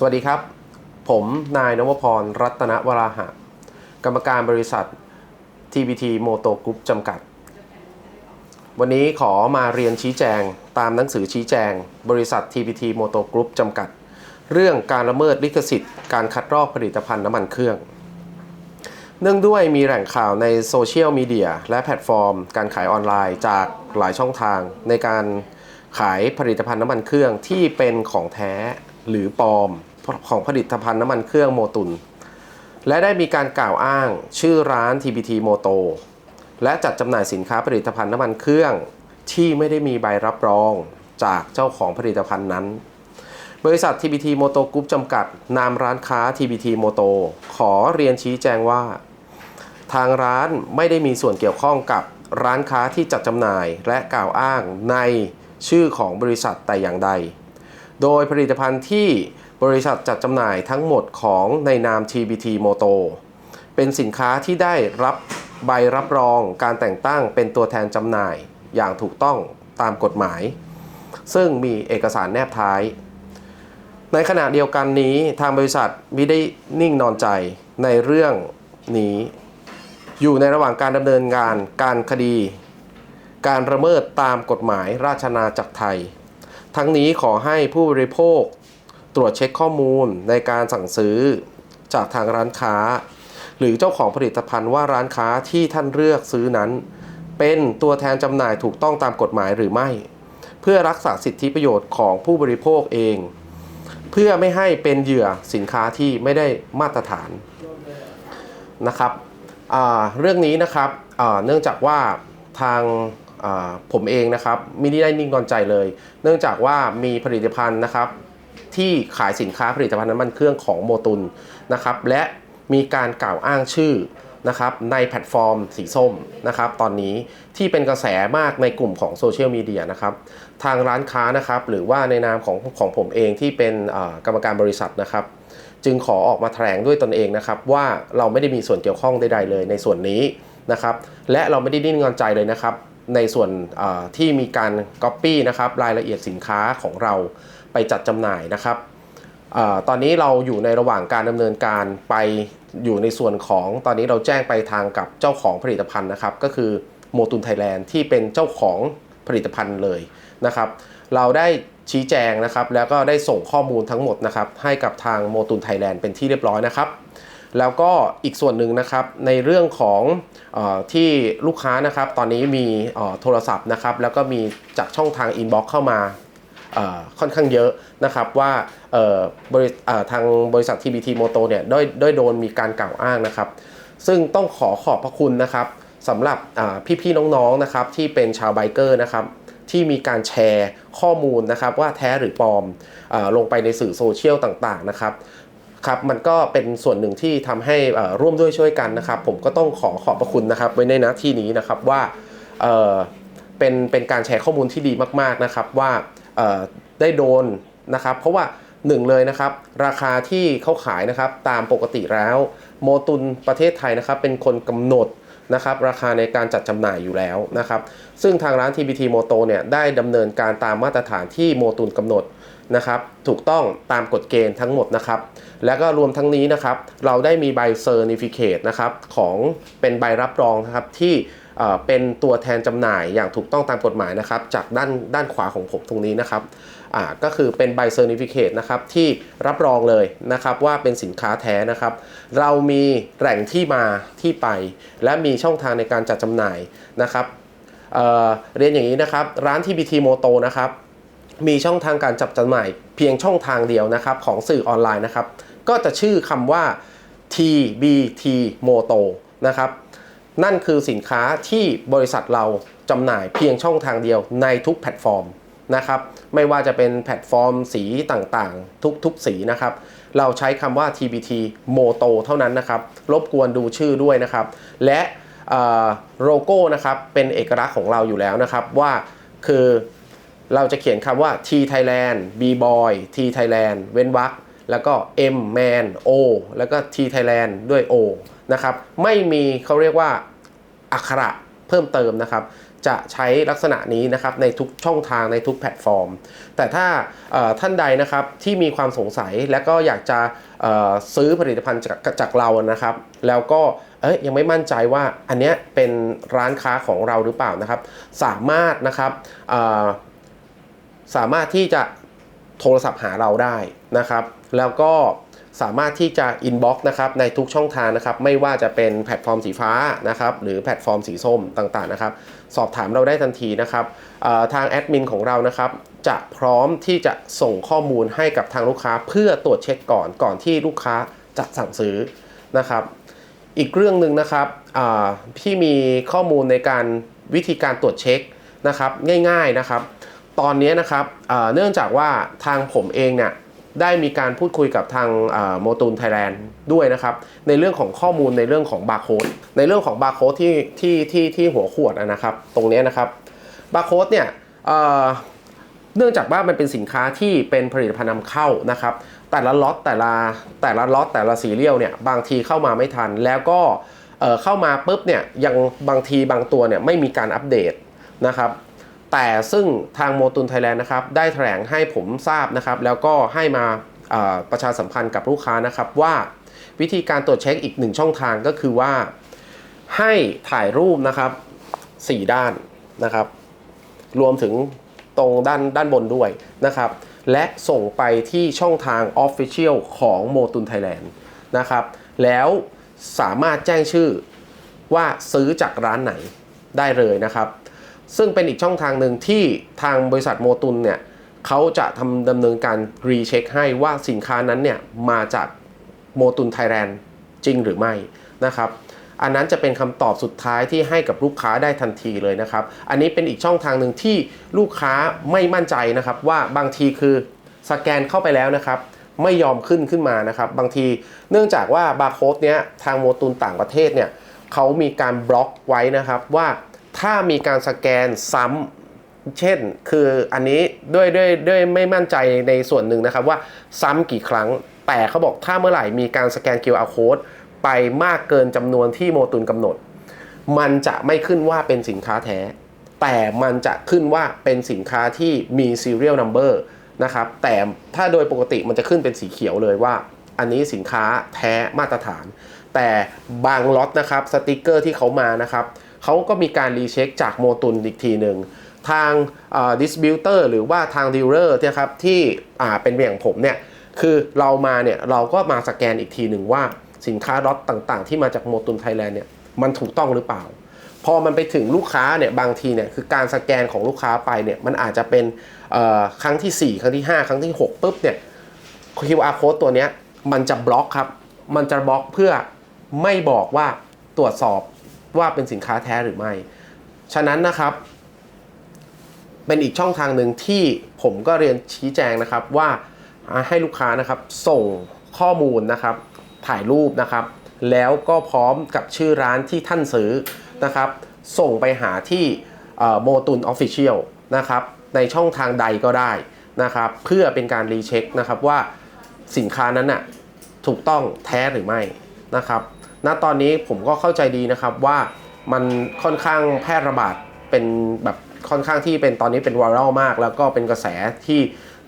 สวัสดีครับ ผมนายนวพร รัตนวราหะ กรรมการบริษัท TBT Moto Group จำกัด วันนี้ขอมาเรียนชี้แจงตามหนังสือชี้แจง บริษัท TBT Moto Group จำกัด เรื่องการละเมิดลิขสิทธิ์การคัดลอกผลิตภัณฑ์น้ำมันเครื่อง เนื่องด้วยมีแหล่งข่าวในโซเชียลมีเดียและแพลตฟอร์ม การขายออนไลน์จากหลายช่องทางในการขายผลิตภัณฑ์น้ำมันเครื่องที่เป็นของแท้ หรือปลอมของผลิตภัณฑ์น้ำมันเครื่องโมตุน และได้มีการกล่าวอ้างชื่อร้าน TBT Moto และจัดจำหน่ายสินค้าผลิตภัณฑ์น้ำมันเครื่องที่ไม่ได้มีใบรับรองจากเจ้าของผลิตภัณฑ์นั้น บริษัท TBT Moto Group จำกัด นามร้านค้า TBT Moto ขอเรียนชี้แจงว่า ทางร้านไม่ได้มีส่วนเกี่ยวข้องกับร้านค้าที่จัดจำหน่ายและกล่าวอ้างในชื่อของบริษัทแต่อย่างใด โดยผลิตภัณฑ์ที่บริษัทจัดจำหน่ายทั้งหมดของในนาม TBT Moto เป็นสินค้าที่ได้รับใบรับรองการแต่งตั้งเป็นตัวแทนจำหน่ายอย่างถูกต้องตามกฎหมาย ซึ่งมีเอกสารแนบท้าย ในขณะเดียวกันนี้ทางบริษัทไม่ได้นิ่งนอนใจในเรื่องนี้ อยู่ในระหว่างการดำเนินงานการคดี การระเมิดตามกฎหมายราชนาจักรไทย ทั้งนี้ขอให้ผู้บริโภคตรวจเช็คข้อมูลในการสั่งซื้อจากทางร้านค้า หรือเจ้าของผลิตภัณฑ์ว่าร้านค้าที่ท่านเลือกซื้อนั้น เป็นตัวแทนจำหน่ายถูกต้องตามกฎหมายหรือไม่ เพื่อรักษาสิทธิประโยชน์ของผู้บริโภคเอง เพื่อไม่ให้เป็นเหยื่อสินค้าที่ไม่ได้มาตรฐานนะครับเรื่องนี้นะครับเนื่องจากว่าทาง ผมเองนะครับไม่ได้นิ่งนอนใจเลย เนื่องจากว่ามีผลิตภัณฑ์นะครับ ที่ขายสินค้าผลิตภัณฑ์น้ำมันเครื่องของโมตุนนะครับ และมีการกล่าวอ้างชื่อนะครับในแพลตฟอร์มสีส้มนะครับตอนนี้ที่เป็นกระแสมากในกลุ่มของโซเชียลมีเดียนะครับทางร้านค้านะครับหรือว่าในนามของของผมเองที่เป็นกรรมการบริษัทนะครับ จึงขอออกมาแถลงด้วยตนเองนะครับว่าเราไม่ได้มีส่วนเกี่ยวข้องใดๆเลยในส่วนนี้นะครับและเราไม่ได้ดิ้นงอนใจเลยนะครับ ในส่วนที่มีการก๊อปปี้นะครับรายละเอียดสินค้าของเราไปจัดจำหน่ายนะครับอตอนนี้เราอยู่ในระหว่างการดำเนินการไปอยู่ในส่วนของตอนนี้เราแจ้งไปทางกับเจ้าของผลิตภัณฑ์นะครับ ก็คือโมตุนไทยแลนด์ที่เป็นเจ้าของผลิตภัณฑ์เลยนะครับ เราได้ชี้แจงนะครับ แล้วก็ได้ส่งข้อมูลทั้งหมดนะครับ ให้กับทางโมตุนไทยแลนด์เป็นที่เรียบร้อยนะครับ แล้วก็อีกส่วนหนึ่งนะครับในเรื่องของอที่ลูกค้านะครับตอนนี้มีโทรศัพท์นะครับแล้วก็มีจากช่องทางอินบ็อกเข้ามาค่อนข้างเยอะนะครับว่าเอ่อบริเอ่อทางบริษัท TBT Moto เนี่ยได้ได้โดนมีการกล่าวอ้างนะครับ ซึ่งต้องขอขอบพระคุณนะครับสำหรับพี่ๆน้องๆนะครับที่เป็นชาวไบเกอร์นะครับที่มีการแชร์ข้อมูลนะครับว่าแท้หรือปลอมอลงไปในสื่อโซเชียลต่างๆนะครับ ครับมันก็เป็นส่วนหนึ่งที่ทำให้ร่วมด้วยช่วยกันนะครับ ผมก็ต้องขอขอบพระคุณนะครับ ไว้ในหน้าที่นี้นะครับว่าเป็นเป็นการแชร์ข้อมูลที่ดีมาก ๆนะครับว่าได้โดนนะครับ เพราะว่าหนึ่งเลยนะครับ ราคาที่เขาขายนะครับตามปกติแล้ว โมตุนประเทศไทยนะครับ เป็นคนกำหนดนะครับ ราคาในการจัดจำหน่ายอยู่แล้วนะครับ ซึ่งทางร้าน TBT Moto เนี่ยได้ดำเนินการตามมาตรฐานที่โมตุนกำหนด นะครับถูกต้องตามกฎเกณฑ์ทั้งหมดนะครับ แล้วก็รวมทั้งนี้นะครับ เราได้มีใบเซอร์นิฟิเคตนะครับของเป็นใบรับรองนะครับที่เป็นตัวแทนจำหน่ายอย่างถูกต้องตามกฎหมายนะครับ จากด้านด้านขวาของผมตรงนี้นะครับก็คือเป็นใบเซอร์นิฟิเคตนะครับที่รับรองเลยนะครับว่าเป็นสินค้าแท้นะครับ เรามีแหล่งที่มาที่ไป และมีช่องทางในการจัดจำหน่ายนะครับเเรียนอย่างนี้นะครับ ร้านที่ BT Moto นะครับ มีช่องทางการจับจำหน่ายเพียงช่องทางเดียวนะครับของสื่อออนไลน์นะครับ ก็จะชื่อคำว่า TBT Moto นะครับนั่นคือสินค้าที่บริษัทเราจำหน่ายเพียงช่องทางเดียวในทุกแพลตฟอร์มนะครับไม่ว่าจะเป็นแพลตฟอร์มสีต่างๆ ทุกๆ สีนะครับ เราใช้คำว่า TBT Moto เท่านั้นนะครับ รบกวนดูชื่อด้วยนะครับ และโลโก้นะครับเป็นเอกลักษณ์ของเราอยู่แล้วนะครับว่าคือ เราจะเขียนคำว่า T Thailand B Boy T Thailand เว้นวรรคแล้วก็ M Man O แล้วก็ T Thailand ด้วย O นะครับ ไม่มีเขาเรียกว่าอักขระเพิ่มเติมนะครับ จะใช้ลักษณะนี้นะครับในทุกช่องทางในทุกแพลตฟอร์ม แต่ถ้าท่านใดนะครับที่มีความสงสัยและก็อยากจะซื้อผลิตภัณฑ์จากจากเรานะครับ แล้วก็เอ้ยยังไม่มั่นใจว่าอันเนี้ยเป็นร้านค้าของเราหรือเปล่านะครับ สามารถนะครับ สามารถที่จะโทรศัพท์หาเราได้นะครับ แล้วก็สามารถที่จะ inbox นะครับในทุกช่องทางนะครับ ไม่ว่าจะเป็นแพลตฟอร์มสีฟ้านะครับ หรือแพลตฟอร์มสีส้มต่างๆนะครับ สอบถามเราได้ทันทีนะครับทางแอดมินของเรานะครับ จะพร้อมที่จะส่งข้อมูลให้กับทางลูกค้าเพื่อตรวจเช็คก่อนก่อนที่ลูกค้าจะสั่งซื้อนะครับ อีกเรื่องหนึ่งนะครับอ่าพี่มีข้อมูลในการวิธีการตรวจเช็คนะครับ ง่าย ๆนะครับ ตอนนี้นะครับเนื่องจากว่าทางผมเองเนี่ยได้มีการพูดคุยกับทางโมตูนไทยแลนด์ด้วยนะครับ ในเรื่องของข้อมูลในเรื่องของบาร์โค้ดในเรื่องของบาร์โค้ดที่ที่ที่ที่หัวขวดนะครับ ตรงนี้นะครับบาร์โค้ดเนี่ยเนื่องจากว่ามันเป็นสินค้าที่เป็นผลิตภัณฑ์นำเข้านะครับ แต่ละล็อตแต่ละแต่ละล็อตแต่ละซีเรียลเนี่ยบางทีเข้ามาไม่ทัน แล้วก็เข้ามาปุ๊บเนี่ยยังบางทีบางตัวเนี่ยไม่มีการอัปเดตนะครับ แต่ซึ่งทางโมตุนไทยแลนด์นะครับได้แถลงให้ผมทราบนะครับ แล้วก็ให้มาประชาสัมพันธ์กับลูกค้านะครับว่าวิธีการตรวจเช็คอีกหนึ่งช่องทางก็คือว่า ให้ถ่ายรูปนะครับ 4 ด้านนะครับ รวมถึงตรงด้านด้านบนด้วยนะครับ และส่งไปที่ช่องทาง Official ของโมตุนไทยแลนด์นะครับ แล้วสามารถแจ้งชื่อว่าซื้อจากร้านไหนได้เลยนะครับ ซึ่งเป็นอีกช่องทางหนึ่งที่ทางบริษัทโมตุนเนี่ยเขาจะทำดำเนินการรีเช็คให้ว่าสินค้านั้นเนี่ยมาจากโมตุนไทยแลนด์จริงหรือไม่นะครับอันนั้นจะเป็นคำตอบสุดท้ายที่ให้กับลูกค้าได้ทันทีเลยนะครับ อันนี้เป็นอีกช่องทางหนึ่งที่ลูกค้าไม่มั่นใจนะครับ ว่าบางทีคือสแกนเข้าไปแล้วนะครับ ไม่ยอมขึ้นขึ้นมานะครับ บางทีเนื่องจากว่าบาร์โค้ดเนี้ยทางโมตุนต่างประเทศเนี่ยเขามีการบล็อกไว้นะครับว่า ถ้ามีการสแกนซ้ำเช่น คืออันนี้ด้วยด้วยด้วยไม่มั่นใจในส่วนหนึ่งนะครับว่าซ้ำกี่ครั้ง แต่เขาบอกถ้าเมื่อไหร่มีการสแกน QR code ไปมากเกินจำนวนที่โมตุนกำหนด มันจะไม่ขึ้นว่าเป็นสินค้าแท้ แต่มันจะขึ้นว่าเป็นสินค้าที่มี serial number นะครับ แต่ถ้าโดยปกติมันจะขึ้นเป็นสีเขียวเลยว่า อันนี้สินค้าแท้มาตรฐาน แต่บางล็อตนะครับสติกเกอร์ที่เขามานะครับ เขาก็มีการรีเช็คจากโมตุนอีกทีหนึ่งทางดิสบิวเตอร์หรือว่าทางดีลเลอร์เนี่ยครับที่เป็นอย่างผมเนี่ยคือเรามาเนี่ยเราก็มาสแกนอีกทีหนึ่งว่าสินค้าล็อตต่างๆ ที่มาจากโมตุนไทยแลนด์เนี่ยมันถูกต้องหรือเปล่า พอมันไปถึงลูกค้าเนี่ยบางทีเนี่ยคือการสแกนของลูกค้าไปเนี่ยมันอาจจะเป็นครั้งที่ 4 ครั้งที่ 5 ครั้งที่ 6ปุ๊บเนี่ย QR code ตัวเนี้ยมันจะบล็อกครับ มันจะบล็อกเพื่อไม่บอกว่าตรวจสอบ ว่าเป็นสินค้าแท้หรือไม่ ฉะนั้นนะครับ เป็นอีกช่องทางหนึ่งที่ผมก็เรียนชี้แจงนะครับว่าให้ลูกค้านะครับส่งข้อมูลนะครับ ถ่ายรูปนะครับ แล้วก็พร้อมกับชื่อร้านที่ท่านซื้อนะครับ ส่งไปหาที่โมตุนออฟฟิเชียลนะครับ ในช่องทางใดก็ได้นะครับ เพื่อเป็นการรีเช็คนะครับว่าสินค้านั้นน่ะถูกต้องแท้หรือไม่นะครับ ณตอนนี้ผมก็เข้าใจดีนะครับว่ามันค่อนข้างแพร่ระบาดเป็นแบบค่อนข้างที่เป็นตอนนี้เป็นไวรัลมาก แล้วก็เป็นกระแสที่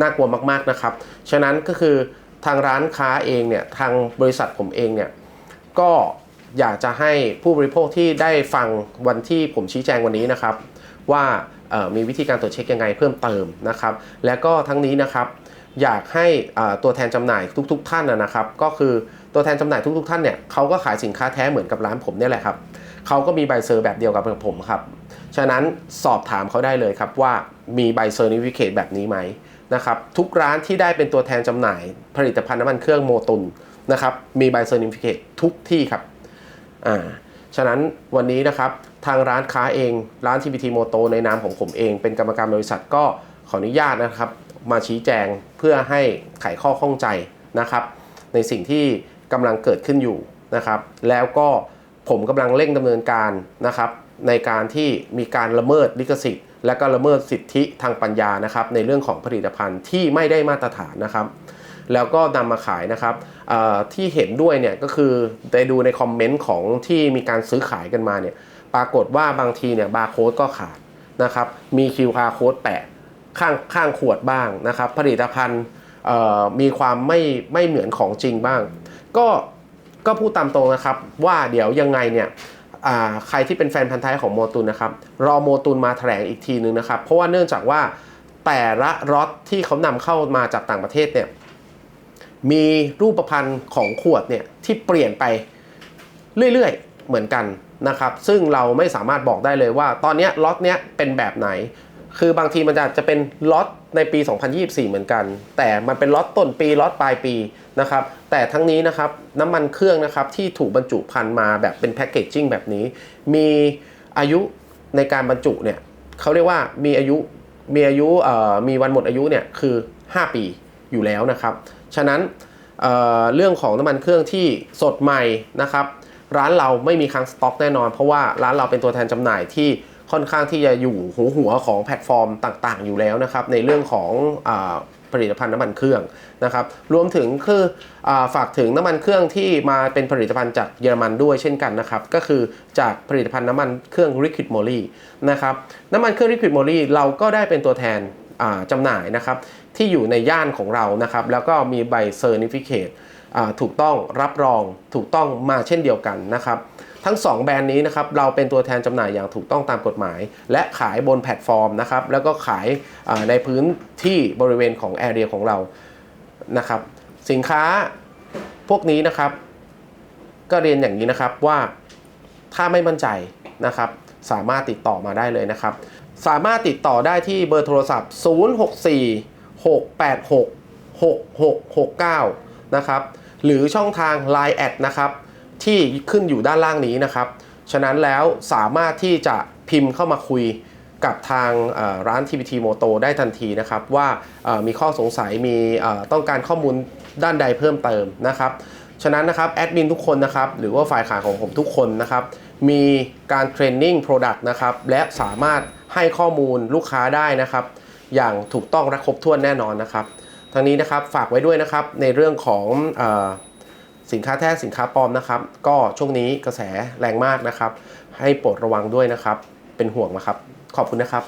น่ากลัวมากๆนะครับ ฉะนั้นก็คือทางร้านค้าเองเนี่ยทางบริษัทผมเองเนี่ยก็อยากจะให้ผู้บริโภคที่ได้ฟังวันที่ผมชี้แจงวันนี้นะครับ ว่ามีวิธีการตรวจเช็คยังไงเพิ่มเติมนะครับ แล้วก็ทั้งนี้นะครับ อยากให้ตัวแทนจำหน่ายทุก ๆ ท่านนะนะครับ ก็คือ ตัวแทนจำหน่ายทุกๆท่านเนี่ยเขาก็ขายสินค้าแท้เหมือนกับร้านผมเนี่ยแหละครับเขาก็มีใบเซอร์แบบเดียวกับผมครับฉะนั้นสอบถามเขาได้เลยครับว่ามีใบเซอร์นิฟิเคตแบบนี้ไหมนะครับทุกร้านที่ได้เป็นตัวแทนจำหน่าย ผลิตภัณฑ์น้ำมันเครื่องโมตุนนะครับมีใบเซอร์นิฟิเคตทุกที่ครับอ่าฉะนั้นวันนี้นะครับทางร้านค้าเองร้าน TPT Moto ในนามของผมเอง เป็นกรรมการบริษัทก็ขออนุญาตนะครับ มาชี้แจงเพื่อให้ไขข้อข้องใจนะครับ ในสิ่งที่ กำลังเกิดขึ้นอยู่นะครับ แล้วก็ผมกำลังเร่งดำเนินการนะครับ ในการที่มีการละเมิดลิขสิทธิ์ และก็ละเมิดสิทธิทางปัญญานะครับ ในเรื่องของผลิตภัณฑ์ที่ไม่ได้มาตรฐานนะครับ แล้วก็นำมาขายนะครับที่เห็นด้วยเนี่ยก็คือได้ดูในคอมเมนต์ของที่มีการซื้อขายกันมาเนี่ยปรากฏว่าบางทีเนี่ยบาร์โค้ดก็ขาดนะครับ มี QR code แปะข้างข้างขวดบ้างนะครับ ผลิตภัณฑ์มีความไม่ไม่เหมือนของจริงบ้าง ก็ก็พูดตามตรงนะครับ ว่าเดี๋ยวยังไงเนี่ยใครที่เป็นแฟนพันธ์แท้ของโมตุนนะครับ รอโมตุนมาแถลงอีกทีนึงนะครับ เพราะว่าเนื่องจากว่าแต่ละรถที่เขานำเข้ามาจากต่างประเทศเนี่ยมีรูปพันธ์ของขวดเนี่ยที่เปลี่ยนไปเรื่อยๆ เหมือนกันนะครับ ซึ่งเราไม่สามารถบอกได้เลยว่า ตอนนี้ล็อตเนี้ยเป็นแบบไหน คือบางทีมันจะจะเป็นล็อตในปี 2024 เหมือนกัน แต่มันเป็นล็อตต้นปีล็อตปลายปีนะครับ แต่ทั้งนี้นะครับน้ำมันเครื่องนะครับที่ถูกบรรจุภัณฑ์มาแบบเป็นแพคเกจจิ้งแบบนี้ มีอายุในการบรรจุเนี่ยเขาเรียกว่ามีอายุมีอายุมีวันหมดอายุเนี่ยคือ 5 ปีอยู่แล้วนะครับ ฉะนั้นเเรื่องของน้ำมันเครื่องที่สดใหม่นะครับ ร้านเราไม่มีค้างสต็อกแน่นอน เพราะว่าร้านเราเป็นตัวแทนจำหน่ายที่ ค่อนข้างที่จะอยู่หัวหัวของแพลตฟอร์มต่างๆ อยู่แล้วนะครับในเรื่องของอผลิตภัณฑ์น้ำมันเครื่องนะครับรวมถึงคืออฝากถึงน้ำมันเครื่องที่มาเป็นผลิตภัณฑ์จากเยอรมันด้วยเช่นกันนะครับก็คือจากผลิตภัณฑ์น้ำมันเครื่อง Liquid Moly นะครับน้ำมันเครื่อง Liquid Moly เราก็ได้เป็นตัวแทนจำหน่ายนะครับที่อยู่ในย่านของเรานะครับแล้วก็มีใบเซอร์นิฟิเคตอ่าถูกต้องรับรองถูกต้องมาเช่นเดียวกันนะครับ ทั้ง 2 แบรนด์นี้นะครับเราเป็นตัวแทนจำหน่ายอย่างถูกต้องตามกฎหมาย และขายบนแพลตฟอร์มนะครับแล้วก็ขายในพื้นที่บริเวณของแอเรียของเรานะครับสินค้าพวกนี้นะครับ ก็เรียนอย่างนี้นะครับว่าถ้าไม่มั่นใจนะครับสามารถติดต่อมาได้เลยนะครับ สามารถติดต่อได้ที่เบอร์โทรศัพท์ 064 686 6669 นะครับ หรือช่องทาง Line แอดนะครับ ที่ขึ้นอยู่ด้านล่างนี้นะครับ ฉะนั้นแล้วสามารถที่จะพิมพ์เข้ามาคุยกับทางร้าน TPT Moto ได้ทันทีนะครับ ว่ามีข้อสงสัยมีต้องการข้อมูลด้านใดเพิ่มเติมนะครับ ฉะนั้นนะครับแอดมินทุกคนนะครับหรือว่าฝ่ายขายของผมทุกคนนะครับ มีการเทรนนิ่ง Product นะครับ และสามารถให้ข้อมูลลูกค้าได้นะครับ อย่างถูกต้องและครบถ้วนแน่นอนนะครับทั้งนี้นะครับฝากไว้ด้วยนะครับในเรื่องของ สินค้าแท้สินค้าปลอมนะครับ ก็ช่วงนี้กระแสแรงมากนะครับ ให้โปรดระวังด้วยนะครับ เป็นห่วงนะครับ ขอบคุณนะครับ